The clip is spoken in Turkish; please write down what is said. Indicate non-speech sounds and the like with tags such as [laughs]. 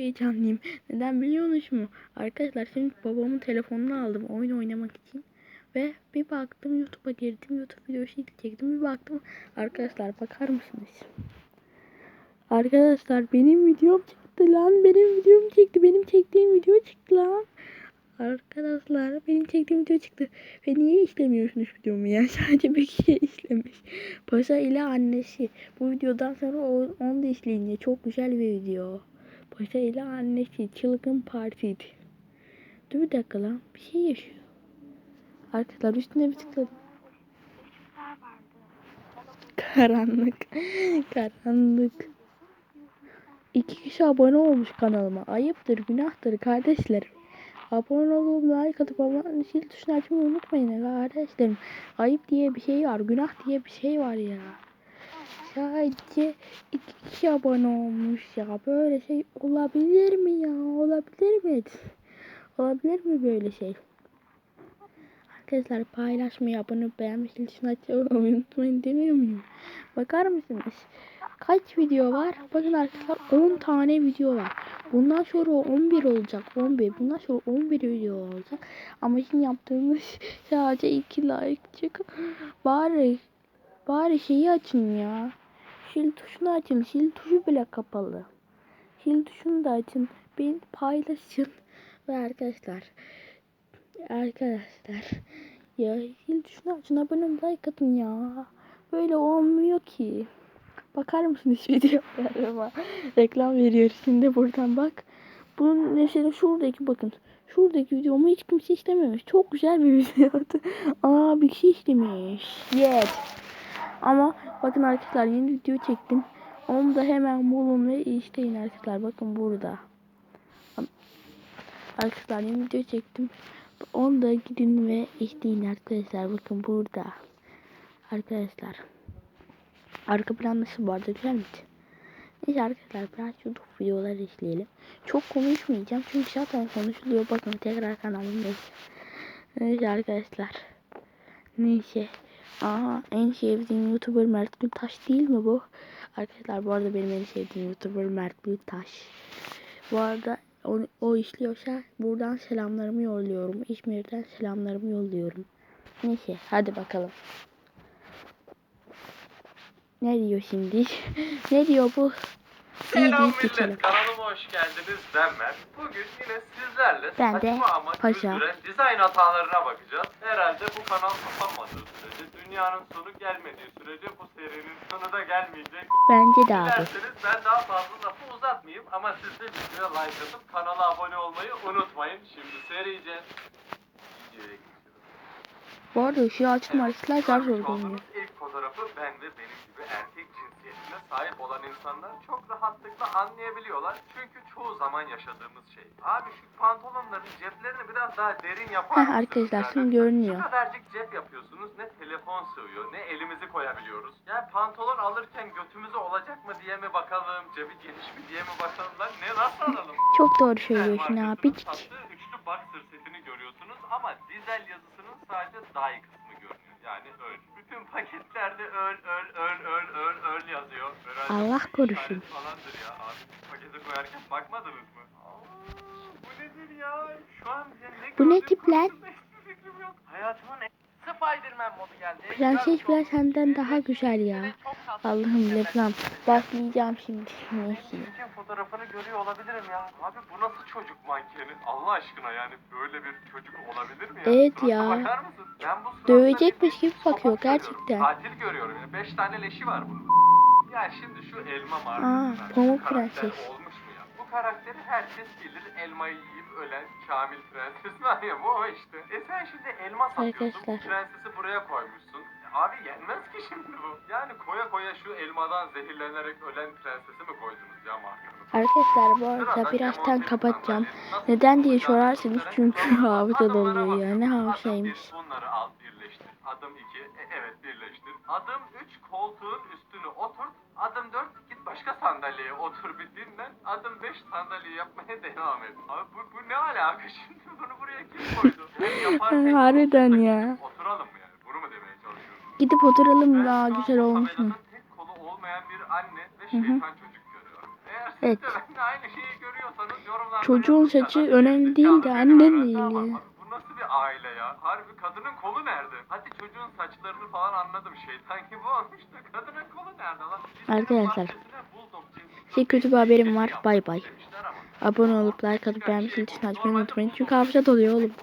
heyecanlıyım. Neden biliyor musunuz? Arkadaşlar şimdi babamın telefonunu aldım oyun oynamak için. Ve bir baktım YouTube'a girdim. YouTube videosu çektim. Bir baktım. Arkadaşlar bakar mısınız? Arkadaşlar benim videom çıktı lan. Benim videom çıktı. Benim çektiğim video çıktı lan. Arkadaşlar benim çektiğim video çıktı. Ve niye işlemiyorsunuz videomu ya? [laughs] Sadece bir kişi işlemiş. Paşa ile annesi. Bu videodan sonra onu da izleyin ya. Çok güzel bir video. İle annesi. Çılgın partiydi. Dur bir dakika lan. Bir şey yaşıyor. Arkadaşlar üstüne bir tıkladım. Karanlık. Karanlık. İki kişi abone olmuş kanalıma. Ayıptır, günahtır kardeşlerim. Abone olup like atıp abone zil tuşunu açmayı unutmayın kardeşlerim. Ayıp diye bir şey var, günah diye bir şey var ya. Sadece iki kişi abone olmuş ya. Böyle şey olabilir mi ya? Olabilir mi? Olabilir mi böyle şey? Arkadaşlar paylaşmayı, abone zil tuşunu açmayı unutmayın demiyor muyum? Bakar mısınız? Kaç video var? Bakın arkadaşlar 10 tane video var. Bundan sonra 11 olacak. 11. Bundan sonra 11 video olacak. Ama şimdi yaptığımız [laughs] sadece 2 like çık. Bari bari şeyi açın ya. Sil tuşunu açın. Sil tuşu bile kapalı. Sil tuşunu da açın. Bir paylaşın. Ve arkadaşlar arkadaşlar ya sil tuşunu açın. Abone olun, like atın ya. Böyle olmuyor ki. Bakar mısınız [laughs] videolarıma? Reklam veriyor şimdi buradan bak. Bunun mesela şuradaki bakın. Şuradaki videomu hiç kimse istememiş. Çok güzel bir videodu. [laughs] Aa bir kişi istemiş. Yes. Ama bakın arkadaşlar yeni video çektim. Onu da hemen bulun ve isteyin arkadaşlar. Bakın burada. Arkadaşlar yeni video çektim. Onu da gidin ve isteyin arkadaşlar. Bakın burada. Arkadaşlar. Arka plan nasıl bu arada güzel miydi? Neyse arkadaşlar biraz YouTube videoları izleyelim. Çok konuşmayacağım çünkü zaten konuşuluyor. Bakın tekrar kanalımdayız. Neyse arkadaşlar. Neyse. Aa en sevdiğim YouTuber Mert Gültaş değil mi bu? Arkadaşlar bu arada benim en sevdiğim YouTuber Mert Gültaş. Bu arada o, o işliyorsa buradan selamlarımı yolluyorum. İzmir'den selamlarımı yolluyorum. Neyse hadi bakalım. Ne diyor şimdi? [laughs] ne diyor bu? Selam deyip geçelim. millet, kanalıma hoş geldiniz. Ben Mert. Bugün yine sizlerle Ben de saçma ama Paşa. dizayn hatalarına bakacağız. Herhalde bu kanal kapanmadığı sürece, dünyanın sonu gelmediği sürece bu serinin sonu da gelmeyecek. Bence de abi. Dilerseniz ben daha fazla lafı uzatmayayım ama siz de videoya like atıp kanala abone olmayı unutmayın. Şimdi serice. Bu arada ışığı açtım arkadaşlar zar zor görünüyor. Fotoğrafı ben ve benim gibi erkek cinsiyetine sahip olan insanlar çok rahatlıkla anlayabiliyorlar. Çünkü çoğu zaman yaşadığımız şey. Abi şu pantolonların ceplerini biraz daha derin yapar mısınız? arkadaşlar, Yani şimdi görünüyor. Şu kadarcık cep yapıyorsunuz ne telefon sığıyor ne elimizi koyabiliyoruz. Yani pantolon alırken götümüze olacak mı diye mi bakalım, cebi geniş mi diye mi bakalım lan ne nasıl alalım? [laughs] Çok doğru söylüyorsun abi. üçlü boxer setini görüyorsunuz ama dizel yazısının sadece die kısmı görünüyor. Yani öl. Bütün paketlerde öl öl öl öl öl öl yazıyor. Herhalde Allah korusun. falandır ya abi. Pakete koyarken bakmadınız mı? Aa, bu nedir ya? Şu an ne Bu ne gördüğüm tip lan? konusunda hiçbir fikrim yok. Hayatımın en. Prenses biraz senden daha güzel ya. Allah'ım reklam. Başlayacağım şimdi. Neyse. Çirkin fotoğrafını görüyor olabilirim ya. Abi bu nasıl çocuk mankeni? Allah aşkına yani böyle bir çocuk olabilir mi ya? Evet ya. Bakar mısın? Ben bu Dövecekmiş gibi bakıyor gerçekten. Katil görüyorum. Yani beş tane leşi var bunun. Ya şimdi şu elma Aa, markasından şu Pamuk Prenses. olmuş mu ya? Bu karakteri herkes bilir. Elmayı yiyip ölen Kamil Prenses [laughs] var ya bu o işte. E sen şimdi elma satıyorsun. Arkadaşlar. prensesi buraya koymuşsun. Abi yenmez ki şimdi bu. Yani koya koya şu elmadan zehirlenerek ölen prensesi mi koydunuz ya markanın? Arkadaşlar bu arada birazdan kapatacağım. Neden diye sorarsanız çünkü [laughs] hafıza doluyor ya. Ne hafızaymış. Bunları al birleştir. Adım 2. evet birleştir. Adım 3 koltuğun üstüne sandalyeye otur bir dinlen. Adım 5 sandalye yapmaya devam et. Abi bu, bu ne alaka [laughs] şimdi? Bunu buraya kim koydu? [laughs] Yani yaparken Harbiden ya. Oturalım mı yani? Bunu mu demeye çalışıyorsun? Gidip oturalım daha güzel olmuş mu? tek kolu olmayan bir anne ve Hı hı. çocuk görüyorum. Eğer siz Evet. de aynı şeyi görüyorsanız yorumlarda Çocuğun saçı önemli değil de annen değil ya. Bu nasıl bir aile ya? Harbi kadının kolu nerede? Hadi çocuğun saçlarını falan anladım şeytan gibi olmuş da kadının kolu nerede lan? Arkadaşlar, bahçesine Size kötü bir haberim var. Bay bay. Abone olup like atıp beğenmeyi lütfen unutmayın. Çünkü hafıza doluyor oğlum.